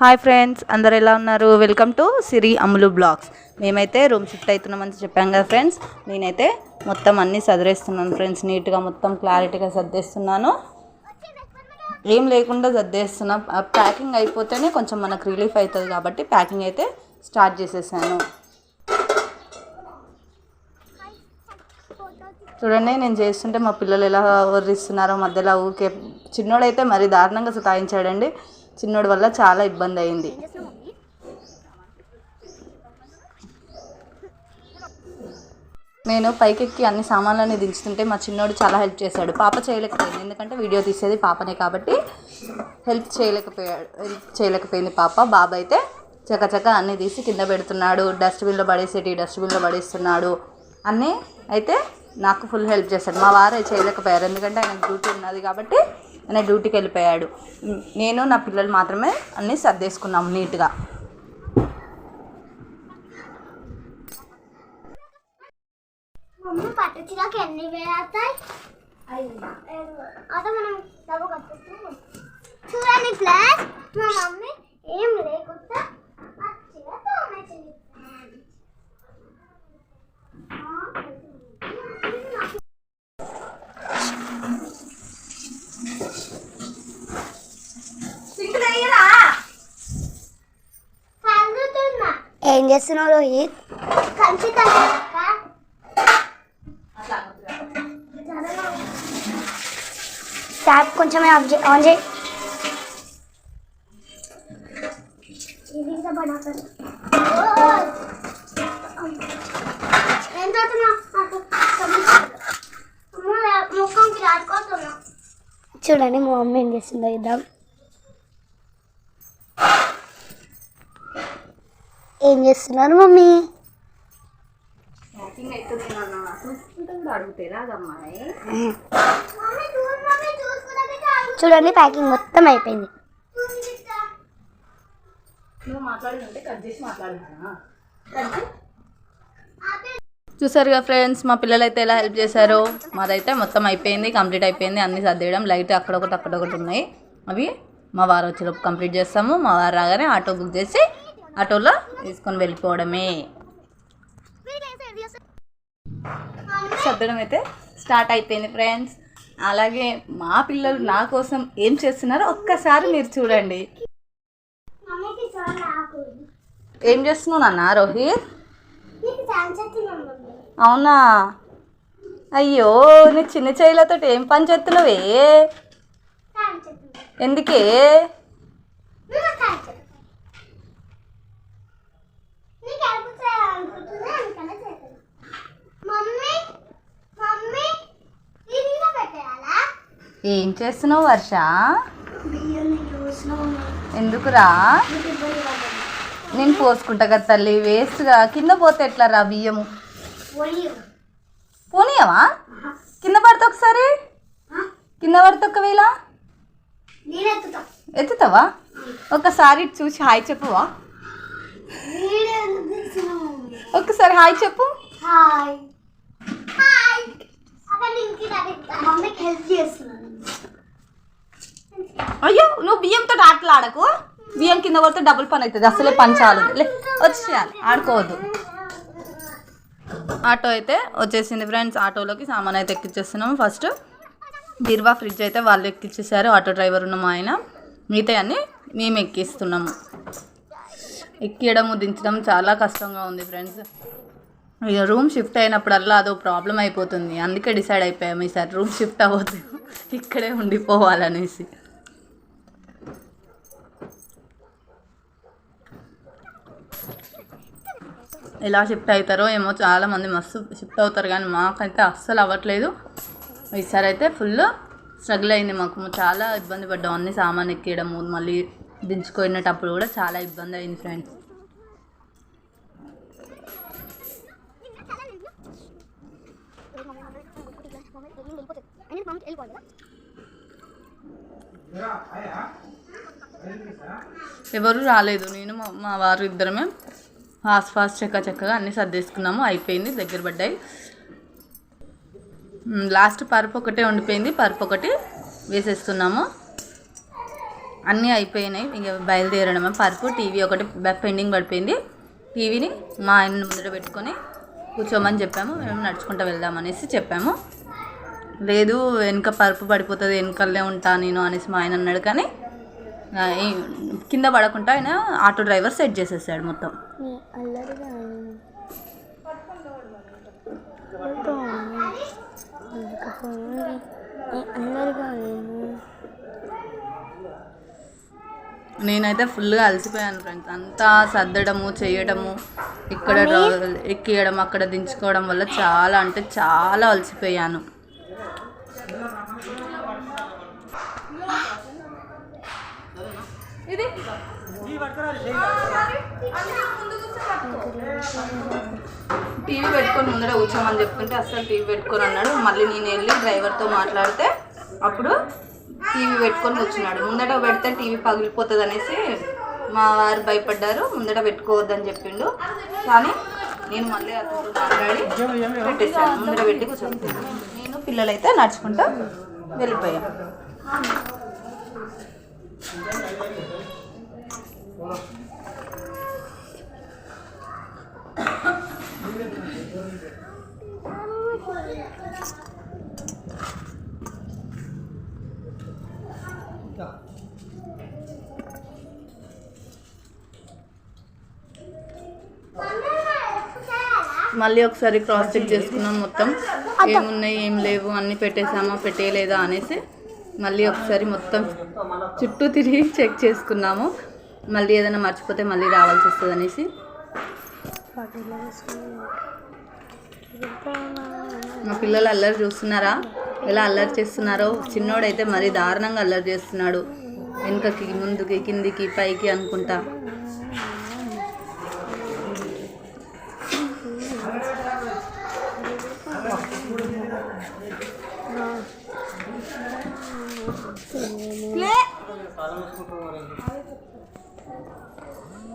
Hi friends అందరు ఎలా ఉన్నారు? Welcome to Siri Ammulu vlogs. మేమైతే రూమ్ షిఫ్ట్ అవుతున్నామని చెప్పాం కదా ఫ్రెండ్స్. నేనైతే మొత్తం అన్నీ సదిరేస్తున్నాను ఫ్రెండ్స్. నీట్గా మొత్తం క్లారిటీగా సర్దేస్తున్నాను. ఏం లేకుండా సర్దేస్తున్నా. ఆ ప్యాకింగ్ అయిపోతేనే కొంచెం మనకు రిలీఫ్ అవుతుంది కాబట్టి ప్యాకింగ్ అయితే స్టార్ట్ చేసేసాను. చూడండి నేను చేస్తుంటే మా పిల్లలు ఎలా వర్రిస్తున్నారో మధ్యలో ఊకే చిన్నోడైతే మరి దారుణంగా సతాయించాడండి. చిన్నోడి వల్ల చాలా ఇబ్బంది అయింది. నేను పైకెక్కి అన్ని సామాన్లన్నీ దించుతుంటే మా చిన్నోడు చాలా హెల్ప్ చేశాడు. పాప చేయలేకపోయింది. ఎందుకంటే వీడియో తీసేది పాపనే కాబట్టి హెల్ప్ చేయలేకపోయాడు. హెల్ప్ చేయలేకపోయింది పాప. బాబు అయితే చకచక అన్నీ తీసి కింద పెడుతున్నాడు. డస్ట్బిన్లో పడేసేటి డస్ట్బిన్లో పడేస్తున్నాడు అన్నీ అయితే నాకు ఫుల్ హెల్ప్ చేశాడు. మా వారే చేయలేకపోయారు. ఎందుకంటే ఆయన డ్యూటీ ఉన్నది కాబట్టి ఆయన డ్యూటీకి వెళ్ళిపోయాడు. నేను నా పిల్లలు మాత్రమే అన్నీ సర్దేసుకున్నాము నీట్గా. మమ్మీ పట్టు చీరకు ఎన్ని వేస్తాయి? అదే మనం డబ్బు చూడండి ప్లస్ మా మమ్మీ ఏం లేకుండా చేస్తున్నావు రోహిత్ ట్యాప్ కొంచెమే ఆఫ్ చే ఆన్ చేయి. చూడండి మా మమ్మీ ఏం చేస్తుందో ఇద్దాం. ఏం చేస్తున్నారు మమ్మీ? చూడండి ప్యాకింగ్ మొత్తం అయిపోయింది. చూసారుగా ఫ్రెండ్స్ మా పిల్లలు అయితే ఎలా హెల్ప్ చేశారో? మాదైతే మొత్తం అయిపోయింది కంప్లీట్ అయిపోయింది. అన్ని సర్దేయడం లైట్ అక్కడొకటి అక్కడొకటి ఉన్నాయి. అవి మా వారు వచ్చేలోపు కంప్లీట్ చేస్తాము. మా వారు రాగానే ఆటో బుక్ చేసి ఆటోలో తీసుకొని వెళ్ళిపోవడమే. సర్దడం అయితే స్టార్ట్ అయిపోయింది ఫ్రెండ్స్. అలాగే మా పిల్లలు నా కోసం ఏం చేస్తున్నారో ఒక్కసారి మీరు చూడండి. ఏం చేస్తున్నావు నాన్న రోహిత్ అవునా? అయ్యో నీ చిన్న చేయిలతో ఏం పని చేస్తున్నావే? ఎందుకే నువ్వు ఛాన్స్ నీకు హెల్ప్ చేయాలనుకుంటున్నా అందుకనే చేస్తాను మమ్మీ మమ్మీ ఇది ఇలా పెట్టేయాలా ఏం చేస్తున్నావు వర్ష? ఎందుకురా? నేను పోసుకుంటా కదా తల్లి వేస్ట్గా కింద పోతే ఎట్లా రా బియ్యము పోనీయవా? కింద పడితే ఒకసారి? కింద పడితే ఒకవేళ? ఎత్తుతావా? ఒకసారి చూసి హాయ్ చెప్పువా? ఒకసారి హాయ్ చెప్పు. హాయ్. మమ్మీకి హెల్ప్ చేస్తున్నాను అయ్యో నువ్వు బియ్యంతో ఆటలు ఆడకు. బియ్యం కింద పడితే డబుల్ పని అవుతుంది. అసలే పని చాలు లే వచ్చేయాలి. ఆడుకోవద్దు. ఆటో అయితే వచ్చేసింది ఫ్రెండ్స్. ఆటోలోకి సామాన్ అయితే ఎక్కించేస్తున్నాము ఫస్ట్ బీర్వా ఫ్రిడ్జ్ అయితే వాళ్ళు ఎక్కించేసారు ఆటో డ్రైవర్ ఉన్న మా ఆయన. మిగతా అన్నీ మేము ఎక్కిస్తున్నాము ఎక్కియడము దించడం చాలా కష్టంగా ఉంది ఫ్రెండ్స్. ఇక రూమ్ షిఫ్ట్ అయినప్పుడల్లా అదో ప్రాబ్లం అయిపోతుంది. అందుకే డిసైడ్ అయిపోయాము ఈసారి రూమ్ షిఫ్ట్ అవ్వద్దు. ఇక్కడే ఉండిపోవాలనేసి. ఎలా షిఫ్ట్ అవుతారో ఏమో చాలామంది మస్తు షిఫ్ట్ అవుతారు కానీ మాకైతే అస్సలు అవ్వట్లేదు. ఈసారి అయితే ఫుల్ స్ట్రగుల్ అయింది మాకు. చాలా ఇబ్బంది పడ్డాం. అన్ని సామాన్ ఎక్కేయడము మళ్ళీ దించుకునేటప్పుడు కూడా చాలా ఇబ్బంది అయింది ఫ్రెండ్స్. ఎవరు రాలేదు. నేను మా- వారు ఇద్దరమే. ఫాస్ట్ ఫాస్ట్ చక్క చక్కగా అన్నీ సర్దేసుకున్నాము. అయిపోయింది. దగ్గర పడ్డాయి. లాస్ట్ పరుపు ఒకటే ఉండిపోయింది. పరుపు ఒకటి వేసేస్తున్నాము అన్నీ అయిపోయినాయి. ఇక బయలుదేరడమే. పరుపు టీవీ ఒకటి పెండింగ్ పడిపోయింది. టీవీని మా ఆయన ముందర పెట్టుకొని కూర్చోమని చెప్పాము. మేము నడుచుకుంటూ వెళ్దామనేసి చెప్పాము. లేదు వెనక పరుపు పడిపోతుంది వెనకల్లే ఉంటా నేను అనేసి మా ఆయన అన్నాడు. కానీ కింద పడకుండా ఆయన ఆటో డ్రైవర్ సెట్ చేసేసాడు మొత్తం. నేనైతే ఫుల్గా అలసిపోయాను ఫ్రెండ్స్. అంతా సర్దడము చేయడము ఇక్కడ ఎక్కియడం అక్కడ దించుకోవడం వల్ల చాలా అంటే చాలా అలసిపోయాను. టీవీ పెట్టుకొని ముందర కూర్చోమని చెప్పుకుంటే అస్సలు టీవీ పెట్టుకొని అన్నాడు. మళ్ళీ నేను వెళ్ళి డ్రైవర్తో మాట్లాడితే అప్పుడు టీవీ పెట్టుకొని కూర్చున్నాడు. ముందట పెడితే టీవీ పగిలిపోతుంది అనేసి మా వారు భయపడ్డారు. ముందట పెట్టుకోవద్దని చెప్పిండు. కానీ నేను మళ్ళీ అతనితో మాట్లాడి పెట్టేశాను. ముందర పెట్టి కూర్చొని పిల్లలైతే నడుచుకుంటూ వెళ్ళిపోయాం. మళ్ళీ ఒకసారి క్రాస్ చెక్ చేసుకున్నాం మొత్తం. ఏమున్నాయి ఏం లేవు అన్నీ పెట్టేసామా పెట్టేయలేదా అనేసి మళ్ళీ ఒకసారి మొత్తం చుట్టూ తిరిగి చెక్ చేసుకున్నాము. మళ్ళీ ఏదైనా మర్చిపోతే మళ్ళీ రావాల్సి వస్తుంది అనేసి. మా పిల్లలు అల్లరి చూస్తున్నారా? ఎలా అల్లరి చేస్తున్నారో? చిన్నోడైతే మరీ దారుణంగా అల్లరి చేస్తున్నాడు. వెనుకకి ముందుకి కిందికి పైకి అనుకుంటా.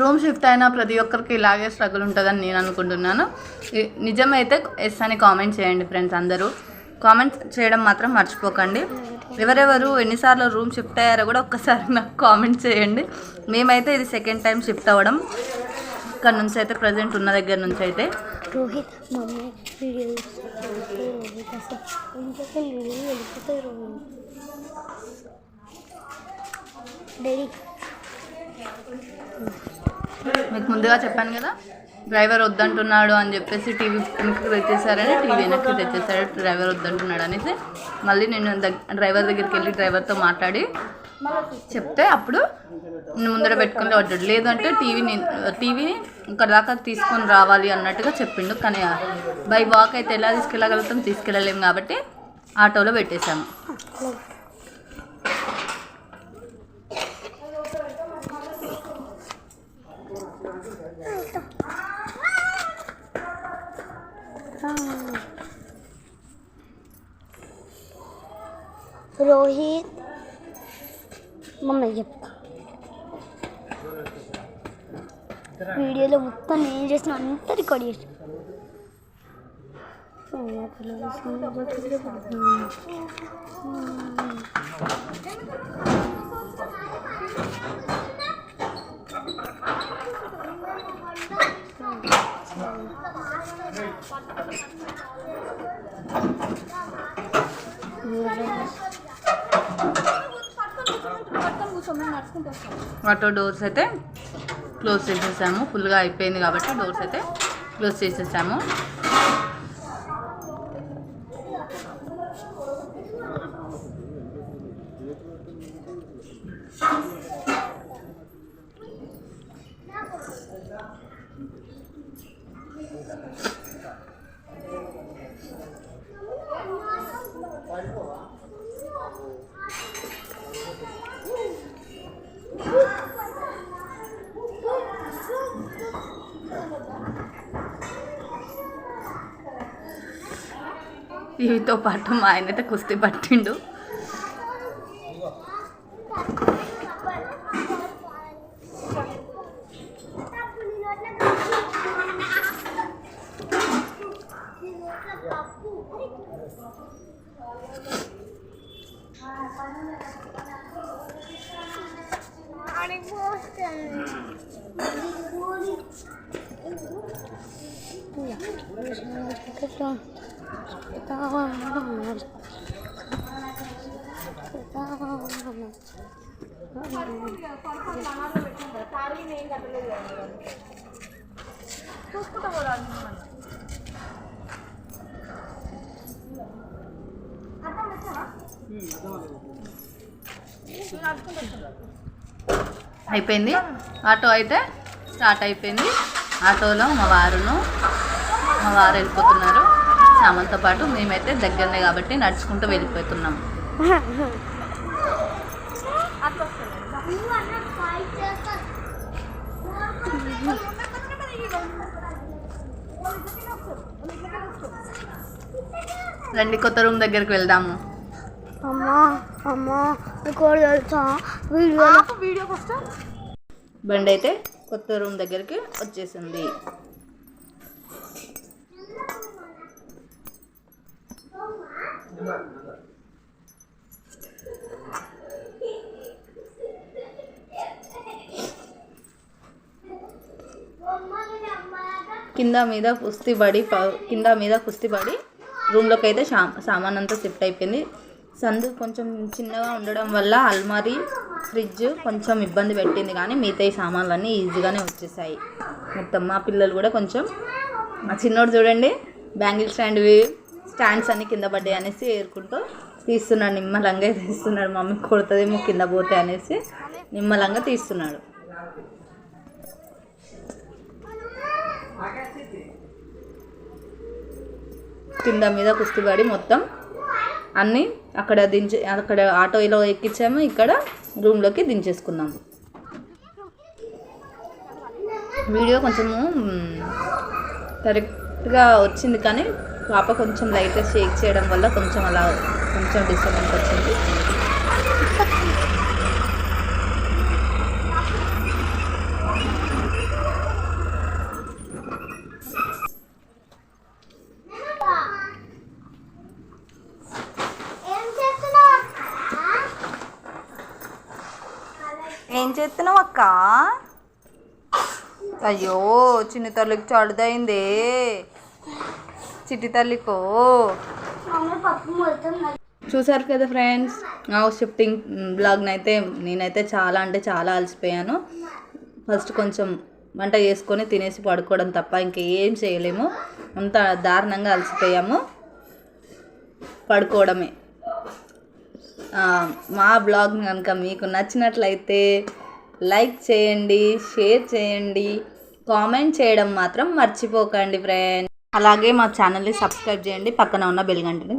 రూమ్ షిఫ్ట్ అయిన ప్రతి ఒక్కరికి ఇలాగే స్ట్రగుల్ ఉంటుందని నేను అనుకుంటున్నాను. నిజమైతే ఎస్ అని కామెంట్ చేయండి ఫ్రెండ్స్ అందరూ. కామెంట్ చేయడం మాత్రం మర్చిపోకండి. ఎవరెవరు ఎన్నిసార్లు రూమ్ షిఫ్ట్ అయ్యారో కూడా ఒక్కసారి నాకు కామెంట్ చేయండి. మేమైతే ఇది సెకండ్ టైం షిఫ్ట్ అవ్వడం. ఇక్కడ నుంచి అయితే ప్రజెంట్ ఉన్న దగ్గర నుంచి అయితే. రోహిత్ మమ్మీ వీడియో రోహిత్ అసలు వీడియో వెళ్ళిపోతాయి రోహిత్ డాడీ మీకు ముందుగా చెప్పాను కదా డ్రైవర్ వద్దంటున్నాడు అని చెప్పేసి టీవీ వెనక్కి తెచ్చేసారని టీవీ వెనక్కి తెచ్చేసాడు డ్రైవర్ వద్దంటున్నాడు అనేసి మళ్ళీ నేను డ్రైవర్ దగ్గరికి వెళ్ళి డ్రైవర్తో మాట్లాడి చెప్తే అప్పుడు నేను ముందర పెట్టుకుని వడ్డాడు లేదంటే టీవీ టీవీని ఇక్కడ దాకా తీసుకొని రావాలి అన్నట్టుగా చెప్పిండు. కానీ బై వాక్ అయితే ఎలా తీసుకెళ్ళగలుగుతాం తీసుకెళ్ళలేము కాబట్టి ఆటోలో పెట్టేశాము. రోహిత్ మమ్మీ చెప్తా వీడియోలో మొత్తం నేను చేసిన అంతా రికార్డ్ చేసిన ఆటో డోర్స్ అయితే క్లోజ్ చేసేసాము. ఫుల్గా అయిపోయింది కాబట్టి డోర్స్ అయితే క్లోజ్ చేసేసాము. టీవీతో పాటు మా ఆయనతో కుస్తీ పట్టిండు. అయిపోయింది. ఆటో అయితే స్టార్ట్ అయిపోయింది. ఆటోలో మా వారును మా వారు వెళ్ళిపోతున్నారు. సామాన్తో పాటు మేమైతే దగ్గరనే కాబట్టి నడుచుకుంటూ వెళ్ళిపోతున్నాం. రండి కొత్త రూమ్ దగ్గరికి వెళ్దాము. అమ్మా అమ్మా నీకు తెలుసా? వీడియో వీడియో బండి అయితే కొత్త రూమ్ దగ్గరికి వచ్చేసింది. కింద మీద కుస్తీ పడి కింద మీద కుస్తీ పడి రూమ్లోకి అయితే షా సామాన్ అంతా షిఫ్ట్ అయిపోయింది. సందు కొంచెం చిన్నగా ఉండడం వల్ల అల్మారీ ఫ్రిడ్జ్ కొంచెం ఇబ్బంది పెట్టింది కానీ మిగతా ఈ సామాన్లన్నీ ఈజీగానే వచ్చేసాయి. మొత్తం మా పిల్లలు కూడా కొంచెం మా చిన్నోడు చూడండి బ్యాంగిల్ స్టాండ్వి స్టాండ్స్ అన్నీ కింద పడ్డాయి అనేసి ఏరుకుంటూ తీస్తున్నాడు. నిమ్మలంగా తీస్తున్నాడు. మమ్మీ కొడుతుందేమో కింద పోతే అనేసి నిమ్మలంగా తీస్తున్నాడు. కింద మీద కుస్తీపడి మొత్తం అన్నీ అక్కడ దించే అక్కడ ఆటోలో ఎక్కించాము ఇక్కడ రూమ్లోకి దించేసుకున్నాము వీడియో కొంచెము కరెక్ట్గా వచ్చింది కానీ పాప కొంచెం లైట్గా షేక్ చేయడం వల్ల కొంచెం అలా కొంచెం డిస్టర్బెన్స్ వచ్చింది ఏం చేస్తున్నావు ఏం చేస్తున్నావు అక్క? అయ్యో చిన్న తల్లికి చడుదైందే చిట్టి తల్లికో. చూసారు కదా ఫ్రెండ్స్ హౌస్ షిఫ్టింగ్ బ్లాగ్ని అయితే నేనైతే చాలా అంటే చాలా అలసిపోయాను. ఫస్ట్ కొంచెం వంట చేసుకొని తినేసి పడుకోవడం తప్ప ఇంకేం చేయలేము. అంత దారుణంగా అలసిపోయాము. పడుకోవడమే. మా బ్లాగ్ కనుక మీకు నచ్చినట్లయితే లైక్ చేయండి షేర్ చేయండి కామెంట్ చేయడం మాత్రం మర్చిపోకండి ఫ్రెండ్స్. అలాగే మా ఛానల్ని సబ్స్క్రైబ్ చేయండి పక్కన ఉన్న బెల్ గంటని